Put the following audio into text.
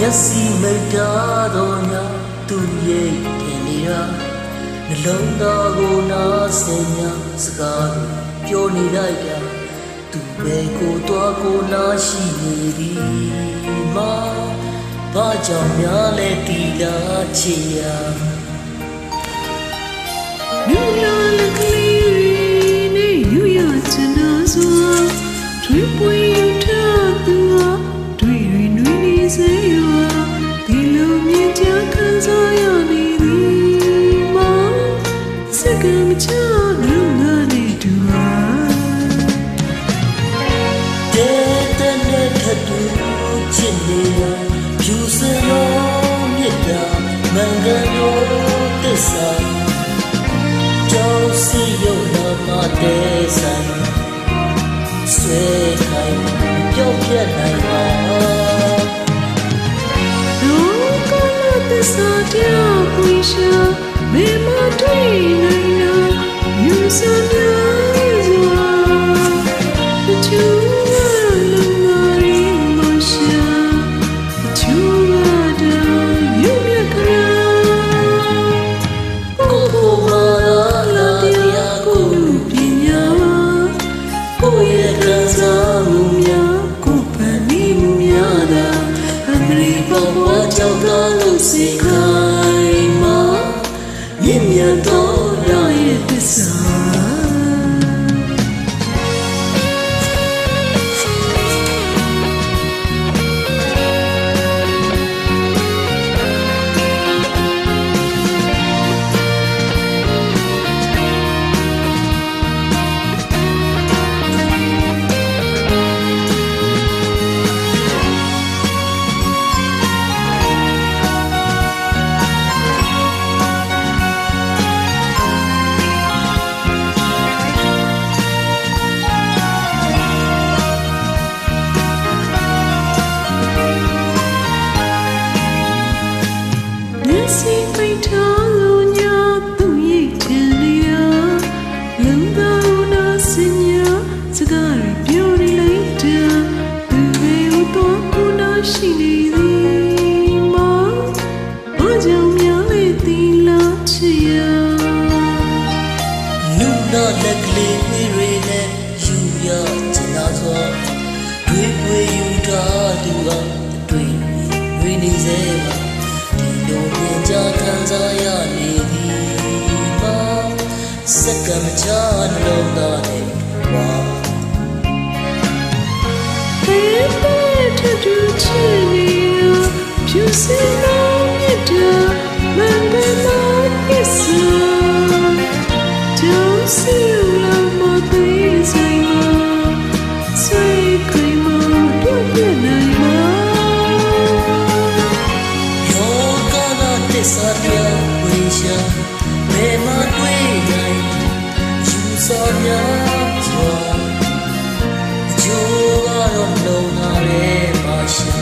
မျက်စိမိတ်တာတော့ညာသူရဲ့ထင်နေတာနှလုံးသားကိုနားဆင်ညာစကားကိုပြောနေလိုက်တာသူပဲကိုတော့ကိုနားရှိနေပြီမာဘာကြောင့်များလဲတီလာချေရာမြူလာလက စ်နေရဖြူစင်လုံးမြစ်တာမင်္ဂလောတစ္ဆာကြောက်စီရုံနာမတဲ့ဆိုင်ဆွေခိုင်ပြောပြနိုင်ပါတော့ကလာသစ္စာတရားပွေရှာမေမတွေ့နို မရီဘဝကြောင့်သာလို့စိတ်ခိုင်မှာမြင့်မြတ်သော က်ကလေးတွေနဲ့ယူရချင်သာစွာတွေးပွေယူထားသူကတွေးတွေးနေစေပါဒီလိုမြင်ကြခံစားရနေသည်မှာစက္ကမချနှလုံးသားနဲ့ဝါဘယ်ပဲထထချင် Sonia, you are alone, I'm